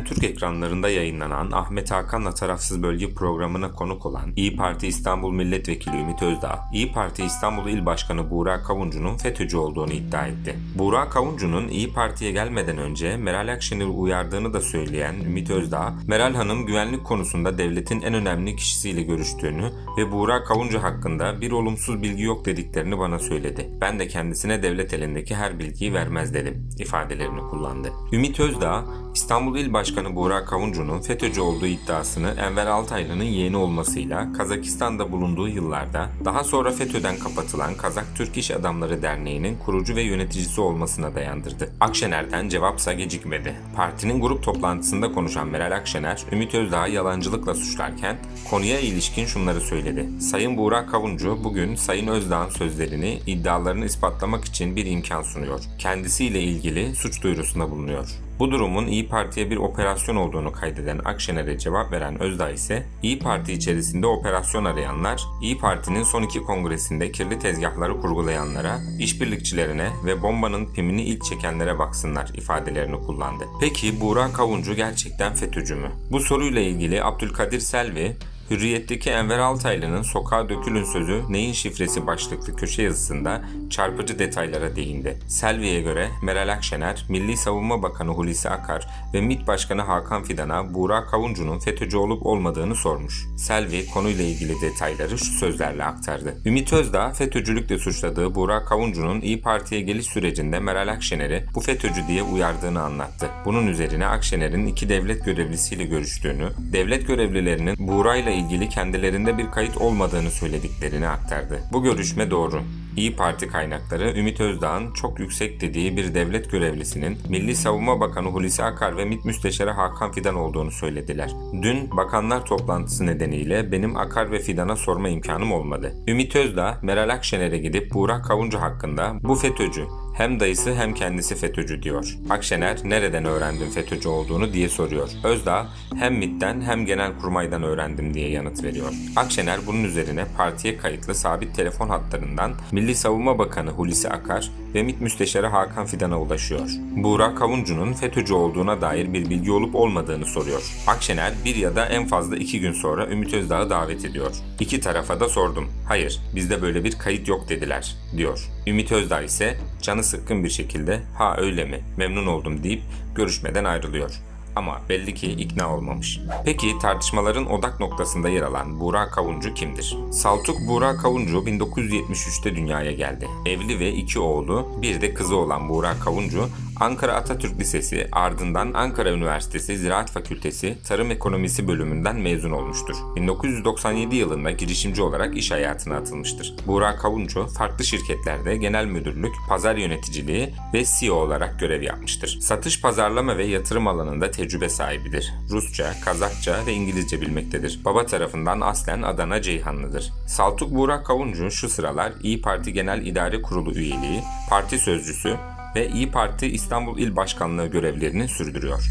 Habertürk ekranlarında yayınlanan Ahmet Hakan'la Tarafsız Bölge programına konuk olan İyi Parti İstanbul Milletvekili Ümit Özdağ, İyi Parti İstanbul İl Başkanı Buğra Kavuncu'nun FETÖ'cü olduğunu iddia etti. Buğra Kavuncu'nun İyi Parti'ye gelmeden önce Meral Akşener'i uyardığını da söyleyen Ümit Özdağ, Meral Hanım güvenlik konusunda devletin en önemli kişisiyle görüştüğünü ve Buğra Kavuncu hakkında bir olumsuz bilgi yok dediklerini bana söyledi. Ben de kendisine devlet elindeki her bilgiyi vermez dedim ifadelerini kullandı. Ümit Özdağ, İstanbul İl Başkanı Buğra Kavuncu'nun FETÖ'cü olduğu iddiasını Enver Altaylı'nın yeğeni olmasıyla Kazakistan'da bulunduğu yıllarda daha sonra FETÖ'den kapatılan Kazak Türk İş Adamları Derneği'nin kurucu ve yöneticisi olmasına dayandırdı. Akşener'den cevapsa gecikmedi. Partinin grup toplantısında konuşan Meral Akşener, Ümit Özdağ'ı yalancılıkla suçlarken konuya ilişkin şunları söyledi. Sayın Buğra Kavuncu bugün Sayın Özdağ'ın sözlerini, iddialarını ispatlamak için bir imkan sunuyor. Kendisiyle ilgili suç duyurusunda bulunuyor. Bu durumun İyi Parti'ye bir operasyon olduğunu kaydeden Akşener'e cevap veren Özdağ ise İyi Parti içerisinde operasyon arayanlar, İyi Parti'nin son iki kongresinde kirli tezgahları kurgulayanlara, işbirlikçilerine ve bombanın pimini ilk çekenlere baksınlar ifadelerini kullandı. Peki Buğra Kavuncu gerçekten FETÖ'cü mü? Bu soruyla ilgili Abdülkadir Selvi, Hürriyet'teki Enver Altaylı'nın Sokağa Dökülün sözü neyin şifresi başlıklı köşe yazısında çarpıcı detaylara değindi. Selvi'ye göre Meral Akşener, Milli Savunma Bakanı Hulusi Akar ve MİT Başkanı Hakan Fidan'a Buğra Kavuncu'nun FETÖ'cü olup olmadığını sormuş. Selvi konuyla ilgili detayları şu sözlerle aktardı. Ümit Özdağ, FETÖ'cülükle suçladığı Buğra Kavuncu'nun İyi Parti'ye geliş sürecinde Meral Akşener'i bu FETÖ'cü diye uyardığını anlattı. Bunun üzerine Akşener'in iki devlet görevlisiyle görüştüğünü, devlet görevlilerinin Buğra ile ilgili kendilerinde bir kayıt olmadığını söylediklerini aktardı. Bu görüşme doğru. İyi Parti kaynakları Ümit Özdağ'ın çok yüksek dediği bir devlet görevlisinin Milli Savunma Bakanı Hulusi Akar ve MİT Müsteşarı Hakan Fidan olduğunu söylediler. Dün bakanlar toplantısı nedeniyle benim Akar ve Fidan'a sorma imkanım olmadı. Ümit Özdağ, Meral Akşener'e gidip Buğra Kavuncu hakkında bu FETÖ'cü, hem dayısı hem kendisi FETÖ'cü diyor. Akşener nereden öğrendin FETÖ'cü olduğunu diye soruyor. Özdağ hem MİT'ten hem Genelkurmay'dan öğrendim diye yanıt veriyor. Akşener bunun üzerine partiye kayıtlı sabit telefon hatlarından Milli Savunma Bakanı Hulusi Akar ve MİT Müsteşarı Hakan Fidan'a ulaşıyor. Buğra Kavuncu'nun FETÖ'cü olduğuna dair bir bilgi olup olmadığını soruyor. Akşener bir ya da en fazla iki gün sonra Ümit Özdağ'ı davet ediyor. İki tarafa da sordum. Hayır bizde böyle bir kayıt yok dediler diyor. Ümit Özdağ ise canı sıkkın bir şekilde ha öyle mi memnun oldum deyip görüşmeden ayrılıyor. Ama belli ki ikna olmamış. Peki tartışmaların odak noktasında yer alan Buğra Kavuncu kimdir? Saltuk Buğra Kavuncu 1973'te dünyaya geldi. Evli ve iki oğlu, bir de kızı olan Buğra Kavuncu Ankara Atatürk Lisesi ardından Ankara Üniversitesi Ziraat Fakültesi Tarım Ekonomisi bölümünden mezun olmuştur. 1997 yılında girişimci olarak iş hayatına atılmıştır. Buğra Kavuncu farklı şirketlerde genel müdürlük, pazar yöneticiliği ve CEO olarak görev yapmıştır. Satış, pazarlama ve yatırım alanında tecrübe sahibidir. Rusça, Kazakça ve İngilizce bilmektedir. Baba tarafından aslen Adana Ceyhanlıdır. Saltuk Buğra Kavuncu şu sıralar İyi Parti Genel İdare Kurulu üyeliği, parti sözcüsü ve İyi Parti İstanbul İl Başkanlığı görevlerini sürdürüyor.